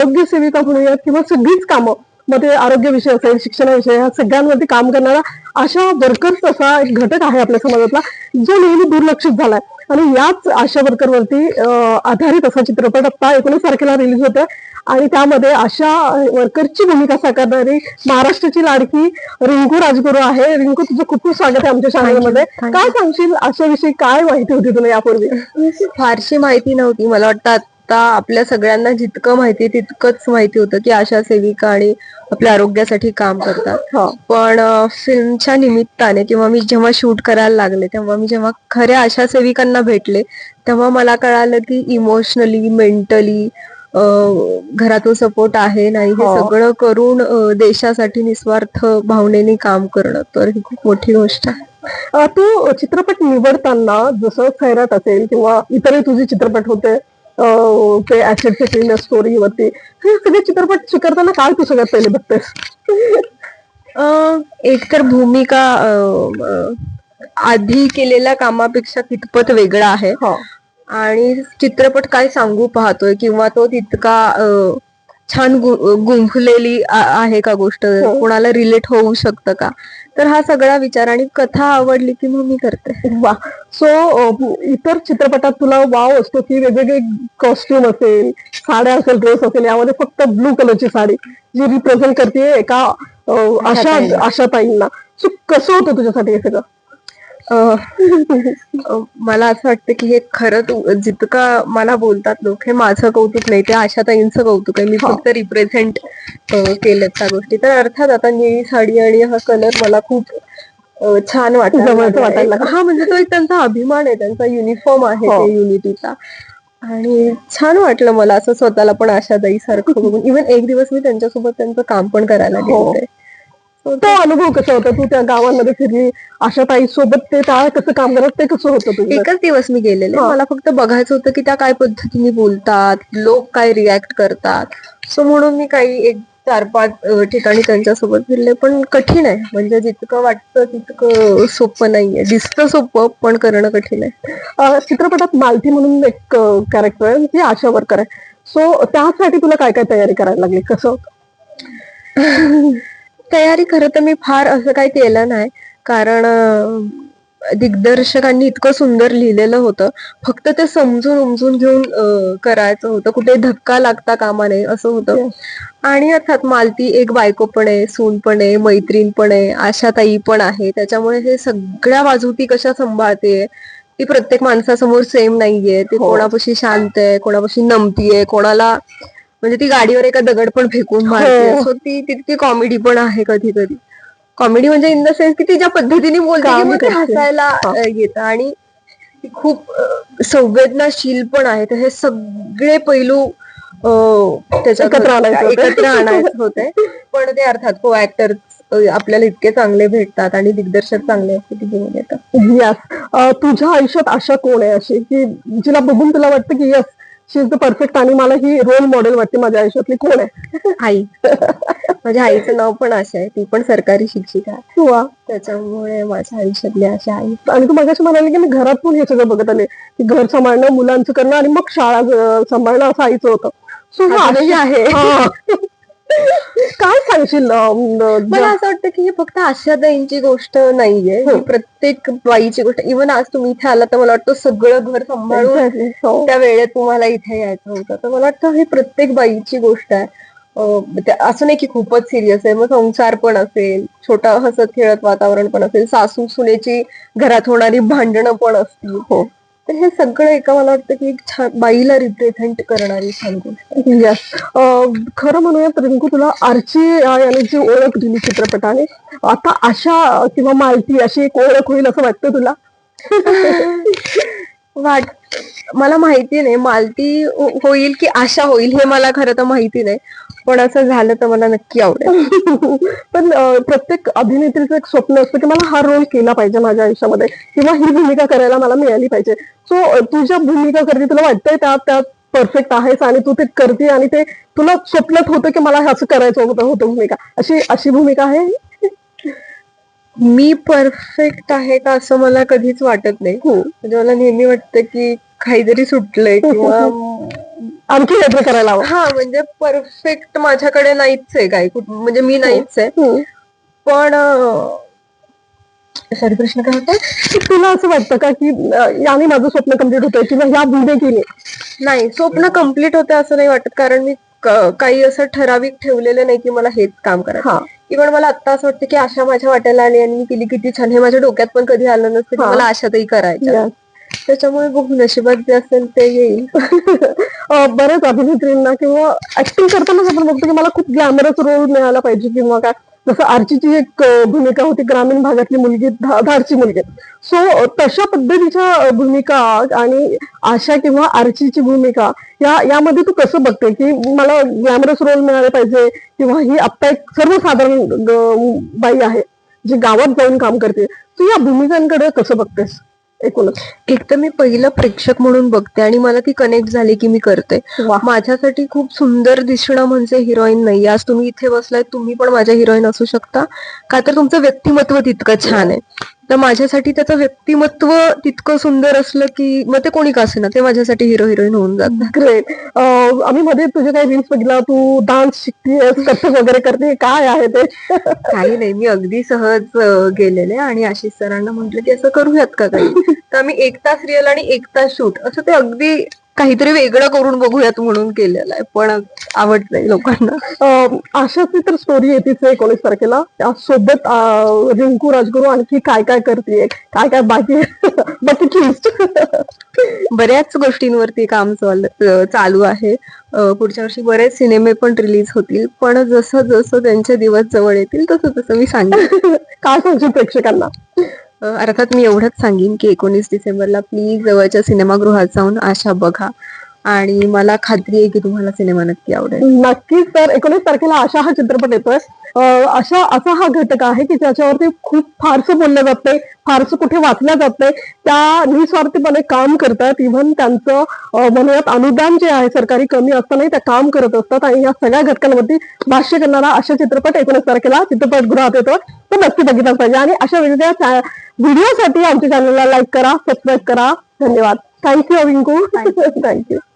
आरोग्य सेविका म्हणूयात किंवा सगळीच कामं मग ते आरोग्यविषय असेल शिक्षणाविषयी ह्या सगळ्यांवरती काम करणारा अशा वर्कर्स असा एक घटक आहे आपल्या समाजातला जो नेहमी दुर्लक्षित झालाय. आणि याच आशा वर्करवरती आधारित असा चित्रपट आता एकोणीस तारखेला रिलीज होतोय. आणि त्यामध्ये अशा वर्करची भूमिका साकारणारी महाराष्ट्राची लाडकी रिंकू राजगुरू आहे. रिंकू तुझं खूप खूप स्वागत आहे आमच्या चॅनलमध्ये Thank काय सांगशील? अशाविषयी काय माहिती होती तुला यापूर्वी? फारशी माहिती नव्हती. मला वाटतं आता आपल्या सगळ्यांना जितकं माहिती तितकंच माहिती होतं की आशा सेविका आणि आपल्या आरोग्यासाठी काम करतात. हा. पण फिल्मच्या निमित्ताने किंवा मी जेव्हा शूट करायला लागले तेव्हा मी जेव्हा खऱ्या आशा सेविकांना भेटले तेव्हा मला कळालं की इमोशनली मेंटली घरातून सपोर्ट आहे नाही हे हो. सगळं करून देशासाठी निस्वार्थ भावनेने काम करणं तर ही खूप मोठी गोष्ट आहे. तू चित्रपट निवडताना जसं खैरात असेल किंवा इतरही तुझे चित्रपट होते ते ऍसेटचे क्लीन स्टोरीवरती हे सगळे चित्रपट स्वीकारताना काय तू सगळ्यात पहिले बघतेस? अं, एक तर भूमिका आधी केलेल्या कामापेक्षा कितपत वेगळा आहे. हा. आणि चित्रपट काय सांगू पाहतोय किंवा तो तितका छान गुंफलेली आहे का गोष्ट? हो. कोणाला रिलेट होऊ शकतं का? तर हा सगळा विचार आणि कथा आवडली की मग मी करते. वा. सो इतर चित्रपटात तुला वाव असतो की वेगवेगळे कॉस्ट्युम असेल साड्या असेल ड्रेस असेल यामध्ये फक्त ब्लू कलरची साडी जी रिप्रेझेंट करते एका अ, आशा आशाताईंना. सो कसं होतं तुझ्यासाठी हे सगळं? मला असं वाटतं की हे खरं तू- जितका मला बोलतात लोक हे माझं कौतुक नाही ते आशाताईंचं कौतुक आहे. मी हा. फक्त रिप्रेझेंट केलं त्या गोष्टी. तर अर्थात आता निळी साडी आणि हा कलर मला खूप छान वाटायला एक- हा म्हणजे तो एक त्यांचा अभिमान आहे त्यांचा युनिफॉर्म आहे हो. युनिटीचा आणि छान वाटलं मला असं स्वतःला पण आशाताई सारखं बघून. इव्हन एक दिवस मी त्यांच्यासोबत त्यांचं काम पण करायला हो. गेले तो अनुभव कसा होता? तू त्या गावांमध्ये फिरली आशाताई सोबत ते त्या कसं काम करत ते कसं होतं तुझं? एकच दिवस मी गेलेले. हा. मला फक्त बघायचं होतं की त्या काय पद्धतीने बोलतात लोक काय रिॲक्ट करतात. सो म्हणून मी काही एक चार पाच अ, ठिकाणी त्यांच्यासोबत फिरले. पण कठीण आहे. म्हणजे जितकं वाटतं तितकं सोपं नाहीये. दिसतं सोपं पण करणं कठीण आहे. अ, चित्रपटात मालती म्हणून एक कॅरेक्टर आहे जी आशा वर्कर आहे. सो त्यासाठी तुला काय काय तयारी करायला लागली? कसं? तयारी खरं तर मी फार असं काही केलं नाही. कारण दिग्दर्शकांनी इतकं सुंदर लिहिलेलं होतं. फक्त ते समजून उमजून घेऊन करायचं होतं. कुठे धक्का लागता कामा नये असं होतं. आणि अर्थात मालती एक बायको पण आहे सून पण आहे मैत्रीण पण आहे आशाताई पण आहे. त्याच्यामुळे हे सगळ्या बाजू ती कशा सांभाळते ती प्रत्येक माणसासमोर सेम नाहीये. ती हो. कोणापाशी शांत आहे कोणापाशी नमतीये कोणाला म्हणजे ती गाडीवर एका दगड पण फेकून मारते हो. सो ती तितकी कॉमेडी पण आहे कधी कधी कॉमेडी म्हणजे इन द सेन्स की ती ज्या पद्धतीने बोलते करते. हसायला येतं. आणि ती खूप संवेदनाशील पण आहे. तर हे सगळे पैलू अ, त्याच्यात एकत्र आणायचे होते. एकत्र आणायचे होते पण ते अर्थात को ऍक्टर आपल्याला इतके चांगले भेटतात आणि दिग्दर्शक चांगले असते घेऊन येतात. यस तुझ्या आयुष्यात आशा कोण आहे अशी की जिला बघून तुला वाटतं की yes she is the perfect आणि मला ही रोल मॉडेल वाटते माझ्या आयुष्यातली कोण आहे? आई. माझ्या आईचं नाव पण आशा आहे. ती पण सरकारी शिक्षिका आहे. वा. त्याच्यामुळे माझ्या आयुष्यातली आशा आई. आणि तू मगाशी म्हणाले की मी घरातून हे सगळं बघत आले. की घर सांभाळणं मुलांचं करणं आणि मग शाळा सांभाळणं असं आईचं होतं. सो अजूनही आहे. काय सांगशील मला असं वाटतं की ही फक्त आशाताईंची गोष्ट नाहीये. हो. प्रत्येक बाईची गोष्ट. इव्हन आज तुम्ही इथे आला तर मला वाटतं सगळं घर सांभाळून. हो. त्या वेळेत तुम्हाला इथे यायचं होतं. तर मला वाटतं ही प्रत्येक बाईची गोष्ट आहे. असं नाही की खूपच सिरियस आहे. मग संसार पण असेल छोटा हसत खेळत वातावरण पण असेल सासू सुनेची घरात होणारी भांडणं पण असतील. हो. तर हे सगळं एका मला वाटतं की एक छान बाईला रिप्रेझेंट करणारी छान गोष्ट आहे. खरं म्हणूया रिंकू तुला आर्ची याने जी ओळख दिली चित्रपटाने आता आशा किंवा मालती अशी एक ओळख होईल असं वाटतं तुला वाट मला माहिती नाही. मालती हो-, होईल की आशा होईल हे मला खरं तर माहिती नाही. पण असं झालं तर मला नक्की आवडेल. पण प्रत्येक अभिनेत्रीचं एक स्वप्न असतं की मला हा रोल केला पाहिजे माझ्या आयुष्यामध्ये. किंवा ही भूमिका करायला मला मिळाली पाहिजे. सो तुझ्या भूमिका करते तुला वाटतंय त्यात त्यात परफेक्ट आहेस आणि तू ते करते आणि ते तुला स्वप्नत होतं की मला असं करायचं होतं होतं भूमिका. अशी अशी भूमिका आहे? मी परफेक्ट आहे का असं मला कधीच वाटत नाही. हो. म्हणजे मला नेहमी वाटतं की काहीतरी सुटलंय किंवा आणखी काहीतरी करायला हवं. हा म्हणजे परफेक्ट माझ्याकडे नाहीच आहे कुठ- म्हणजे मी नाहीच आहे. हम्म. पण सॉरी प्रश्न काय होता? तुला असं वाटतं का की याने माझं स्वप्न कंप्लीट होतंय किंवा या भूमिकेने नाही स्वप्न कंप्लीट होते असं नाही वाटत. कारण मी काही असं ठराविक ठेवलेलं नाही की मला हेच काम करायचं. इव्हन मला आता असं वाटतं की आशा माझ्या वाट्याला आली आणि मी केली किती छान. हे माझ्या डोक्यात पण कधी आलं नसतं की. मला आशातही करायच्या. Yes. त्याच्यामुळे बघू नशिबात जे असेल ते येईल. बऱ्याच अभिनेत्रींना किंवा ऍक्टिंग करतानाच आपण बघतो की मला खूप ग्लॅमरस रोल मिळाला पाहिजे किंवा काय. जसं आर्चीची एक भूमिका होती ग्रामीण भागातली मुलगी धारची धाडची मुलगी. सो तशा पद्धतीच्या भूमिका आणि आशा किंवा आर्चीची भूमिका या यामध्ये तू कसं बघते की मला ग्लॅमरस रोल मिळाला पाहिजे किंवा ही आत्ता एक सर्वसाधारण बाई आहे जी गावात जाऊन काम करते. तू या भूमिकांकडे कसं बघतेस एकूणच एक तर मी पहिलं प्रेक्षक म्हणून बघते आणि मला ती कनेक्ट झाली की मी करते. माझ्यासाठी खूप सुंदर दिसणं म्हणजे हिरोईन नाही आज तुम्ही इथे बसलाय तुम्ही पण माझ्या हिरोईन असू शकता. का तर तुमचं व्यक्तिमत्व तितकं छान आहे. तर माझ्यासाठी त्याचं व्यक्तिमत्व तितकं सुंदर असलं की मग ते कोणी का असेना? ते माझ्यासाठी हिरो हिरोईन होऊन जात. ग्रेट आम्ही मध्ये तुझे काही रील्स बघितला तू डान्स शिकतेस कथक वगैरे करते काय आहे ते? काही नाही मी अगदी सहज गेलेले आणि आशिष सरांना म्हंटल की असं करूयात का काही? तर आम्ही एक तास रिअल आणि एक तास शूट असं ते अगदी काहीतरी वेगळं करून बघूयात म्हणून केलेलं आहे. पण आवडतंय लोकांना. अं, आशाची तर स्टोरी आहे एकोणीस तारखेला त्यासोबत रिंकू राजगुरू आणखी काय काय करते काय काय बाकी बकेट लिस्ट बऱ्याच गोष्टींवरती काम चाल- चालू आहे. पुढच्या वर्षी बरेच सिनेमे पण रिलीज होतील. पण जसं जसं त्यांचे दिवस जवळ येतील तसं तसं मी सांगेन. काय सांगशील प्रेक्षकांना? अर्थात मी एवढंच सांगेन की एकोणीस डिसेंबरला प्लीज जवळच्या सिनेमागृहात जाऊन आशा बघा. आणि मला खात्री आहे की तुम्हाला सिनेमा नक्की आवडेल. नक्कीच तर एकोणीस तारखेला आशा हा चित्रपट येतोय. अशा असा हा घटक आहे की ज्याच्यावरती खूप फारसं बोललं जाते फारसं कुठे वाचलं जाते त्या निस्वार्थीपणे काम करतात. इव्हन त्यांचं म्हणूयात अनुदान जे आहे सरकारी कमी असतानाही त्या काम करत असतात. आणि या सगळ्या घटकांवरती भाष्य करणारा अशा चित्रपट एकोणीस तारखेला चित्रपटगृहात येतो तो नक्की बघितला पाहिजे. आणि अशा वेगवेगळ्या व्हिडिओसाठी आमच्या चॅनलला लाईक करा सबस्क्राईब करा. धन्यवाद. थँक्यू अविंकू. थँक्यू